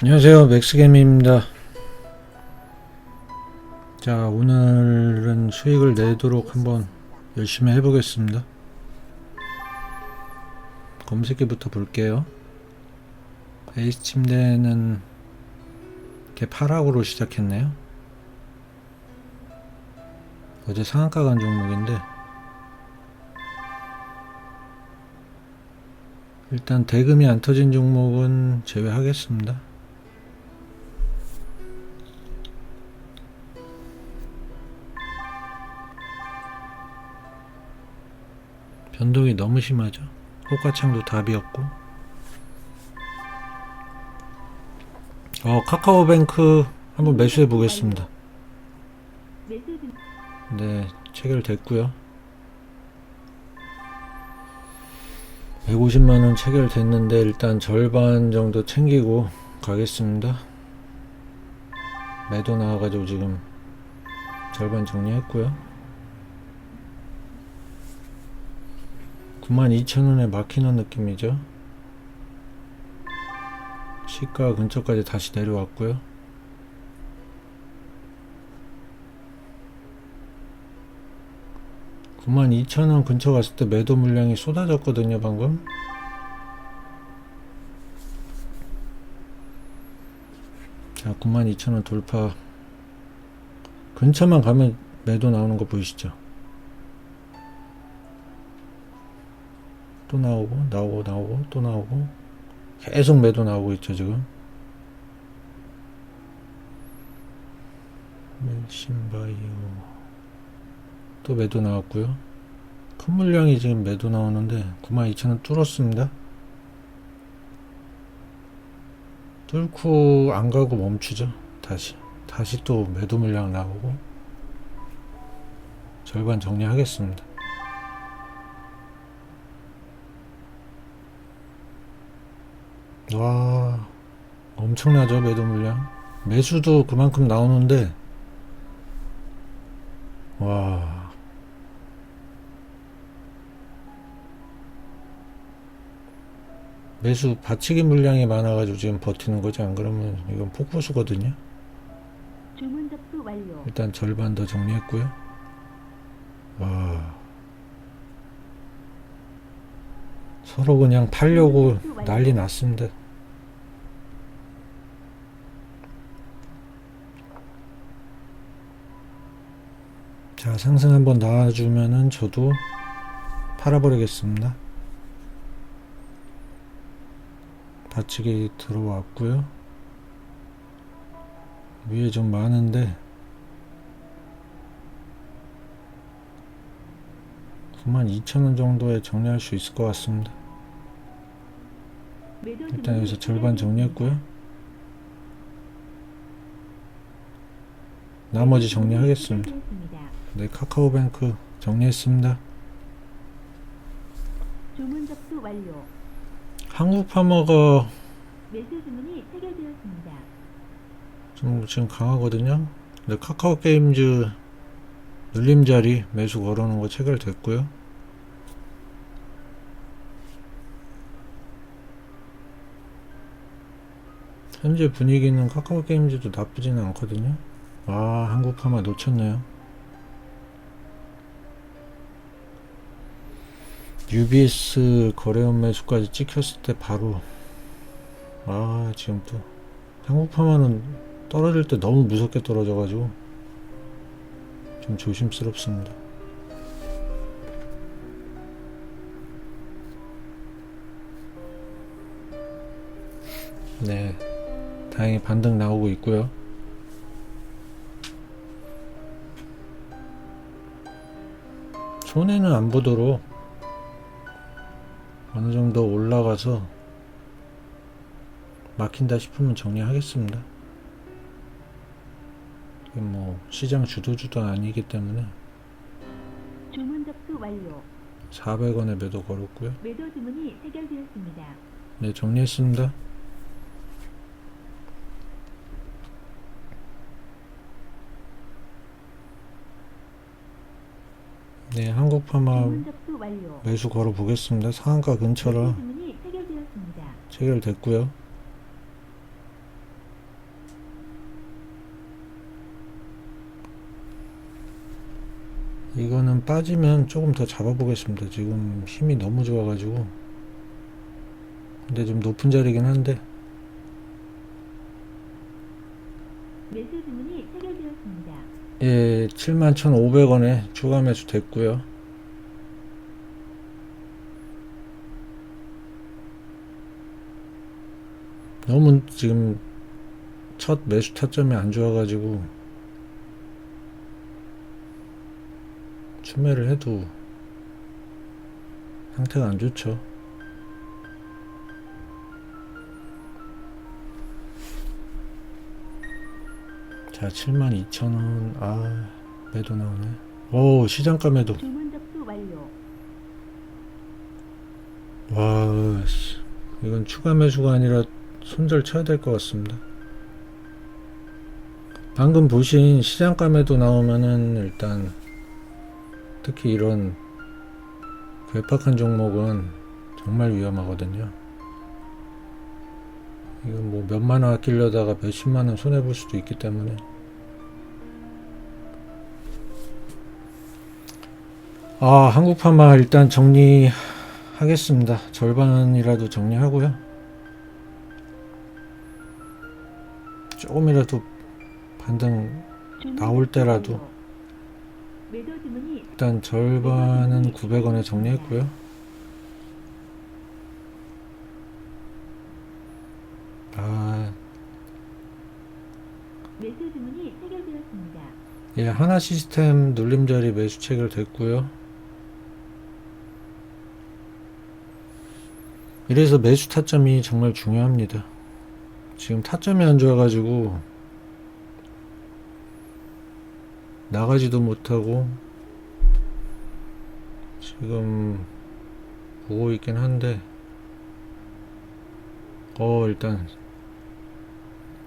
안녕하세요. 맥스겜입니다. 자 오늘은 수익을 내도록 한번 열심히 해보겠습니다. 검색기부터 볼게요. 베이스 침대는 이렇게 파락으로 시작했네요. 어제 상한가 간 종목인데 일단 대금이 안 터진 종목은 제외하겠습니다 변동이 너무 심하죠. 호가창도 답이었고. 어, 카카오뱅크 한번 매수해 보겠습니다. 네, 체결됐고요. 150만원 체결됐는데 일단 절반 정도 챙기고 가겠습니다. 매도 나와가지고 지금 절반 정리했고요. 92,000원에 막히는 느낌이죠. 시가 근처까지 다시 내려왔고요. 구 92,000원 근처 갔을 때 매도 물량이 쏟아졌거든요, 방금. 자, 92,000원 돌파. 근처만 가면 매도 나오는 거 보이시죠? 또 나오고, 나오고, 나오고, 또 나오고. 계속 매도 나오고 있죠, 지금. 멜신바이오. 또 매도 나왔고요. 큰 물량이 지금 매도 나오는데 92,000원 뚫었습니다. 뚫고 안 가고 멈추죠. 다시. 다시 또 매도 물량 나오고 절반 정리하겠습니다. 와, 엄청나죠, 매도 물량. 매수도 그만큼 나오는데, 와. 매수 받치기 물량이 많아가지고 지금 버티는 거지, 안 그러면 이건 폭포수거든요. 일단 절반 더 정리했고요. 와. 서로 그냥 팔려고 난리 났습니다. 자, 상승 한번 나와주면은 저도 팔아버리겠습니다. 받치기 들어왔고요. 위에 좀 많은데 92,000원 정도에 정리할 수 있을 것 같습니다. 일단 여기서 절반 정리했고요. 나머지 정리하겠습니다. 네, 카카오뱅크 정리했습니다. 한국 파머가 주문이 체결되었습니다. 좀 지금 강하거든요. 근데 카카오 게임즈 눌림자리 매수 걸어놓은 거 체결됐고요. 현재 분위기는 카카오 게임즈도 나쁘지는 않거든요. 아, 한국 파마 놓쳤네요. UBS 거래원 매수까지 찍혔을 때 바로 아 지금 또 한국 파마는 떨어질 때 너무 무섭게 떨어져가지고 좀 조심스럽습니다. 네, 다행히 반등 나오고 있고요. 손해는 안 보도록 어느 정도 올라가서 막힌다 싶으면 정리하겠습니다. 뭐 시장 주도주도 아니기 때문에 주문 접수 완료. 400원에 매도 걸었고요. 매도 주문이 체결되었습니다. 네, 정리했습니다. 네, 한국파마 매수 걸어 보겠습니다. 상한가 근처라 체결됐고요. 이거는 빠지면 조금 더 잡아보겠습니다. 지금 힘이 너무 좋아가지고 근데 좀 높은 자리긴 한데 매수 주문이 체결 예, 71,500원에 추가 매수 됐고요. 너무 지금 첫 매수 타점이 안 좋아가지고 추매를 해도 상태가 안 좋죠. 자, 72,000원. 아, 매도 나오네. 오, 시장가 매도. 와, 씨. 이건 추가 매수가 아니라 손절 쳐야 될 것 같습니다. 방금 보신 시장가 매도 나오면은 일단 특히 이런 괴팍한 종목은 정말 위험하거든요. 이건 뭐 몇만 원 아끼려다가 몇십만 원 손해 볼 수도 있기 때문에 아 한국파마 일단 정리하겠습니다. 절반이라도 정리하고요. 조금이라도 반등 나올 때라도. 일단 절반은 900원에 정리했고요. 아, 매수 주문이 체결되었습니다. 예, 하나 시스템 눌림자리 매수 체결됐고요. 이래서 매수 타점이 정말 중요합니다. 지금 타점이 안 좋아가지고 나가지도 못하고 지금 보고 있긴 한데 어 일단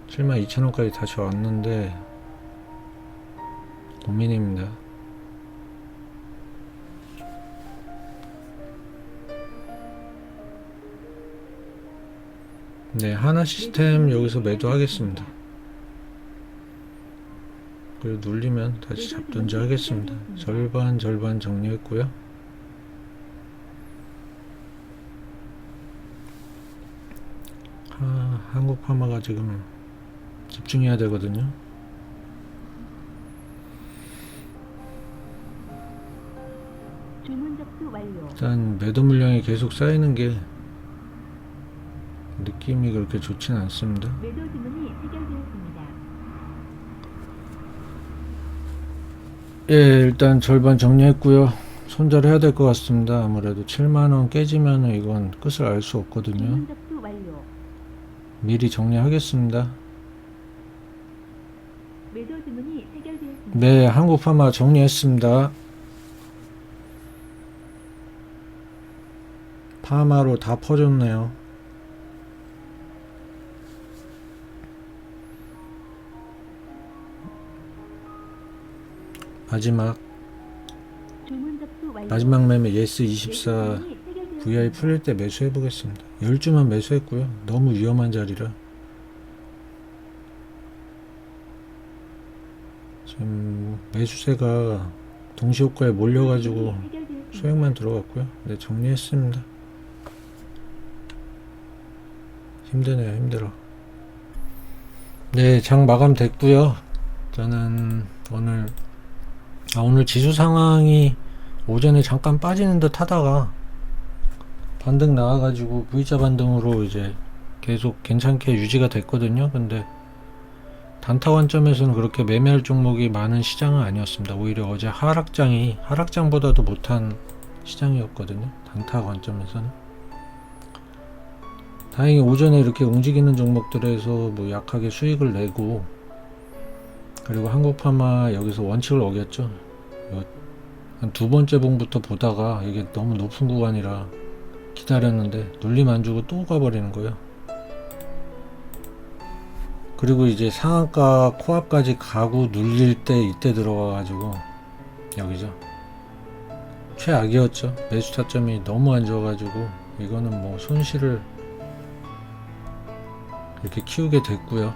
72,000원까지 다시 왔는데 고민입니다. 네, 하나 시스템 여기서 매도하겠습니다. 그리고 눌리면 다시 잡든지 하겠습니다. 절반 절반 정리했고요. 아, 한국 파마가 지금 집중해야 되거든요. 일단 매도 물량이 계속 쌓이는 게 느낌이 그렇게 좋진 않습니다. 예, 일단 절반 정리했고요. 손절해야 될 것 같습니다. 아무래도 7만원 깨지면 이건 끝을 알 수 없거든요. 미리 정리하겠습니다. 네, 한국 파마 정리했습니다. 파마로 다 퍼졌네요. 마지막. 마지막 매매 예스 매수 24 주문이 체결되었습니다. VI 풀릴 때 매수해 보겠습니다. 10주만 매수했고요. 너무 위험한 자리라. 지금 매수세가 동시효과에 몰려가지고. 소액만 들어갔고요. 네, 정리했습니다. 힘드네요, 힘들어. 네, 장 마감 됐고요. 저는 오늘 아, 오늘 지수 상황이 오전에 잠깐 빠지는 듯 하다가 반등 나와가지고 V자 반등으로 이제 계속 괜찮게 유지가 됐거든요. 근데 단타 관점에서는 그렇게 매매할 종목이 많은 시장은 아니었습니다. 오히려 어제 하락장이 하락장보다도 못한 시장이었거든요. 단타 관점에서는. 다행히 오전에 이렇게 움직이는 종목들에서 뭐 약하게 수익을 내고 그리고 한국파마 여기서 원칙을 어겼죠. 한 두 번째 봉부터 보다가 이게 너무 높은 구간이라 기다렸는데 눌림 안 주고 또 가버리는 거예요. 그리고 이제 상한가 코앞까지 가고 눌릴 때 이때 들어가가지고 여기죠. 최악이었죠. 매수 타점이 너무 안 좋아가지고 이거는 뭐 손실을 이렇게 키우게 됐고요.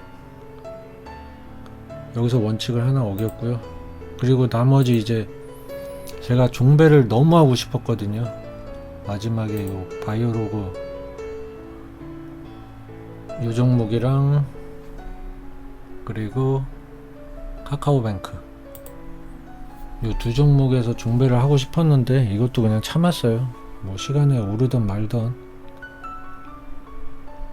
여기서 원칙을 하나 어겼고요. 그리고 나머지 이제 제가 종배를 너무 하고 싶었거든요. 마지막에 요 바이오로그 요 종목이랑 그리고 카카오뱅크 요 두 종목에서 종배를 하고 싶었는데 이것도 그냥 참았어요. 뭐 시간에 오르던 말던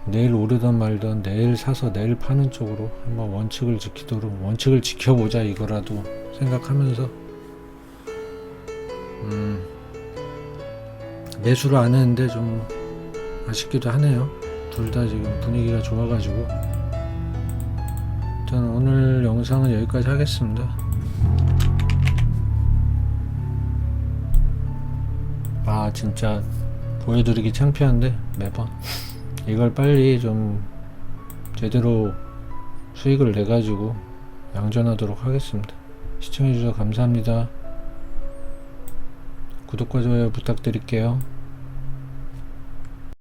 내일 오르던 말던 내일 사서 내일 파는 쪽으로 한번 원칙을 지키도록 원칙을 지켜보자 이거라도 생각하면서 음 매수를 안 했는데 좀 아쉽기도 하네요. 둘 다 지금 분위기가 좋아가지고 저는 오늘 영상은 여기까지 하겠습니다. 아 진짜 보여드리기 창피한데 매번 이걸 빨리 좀 제대로 수익을 내 가지고 양전하도록 하겠습니다. 시청해주셔서 감사합니다. 구독과 좋아요 부탁드릴게요.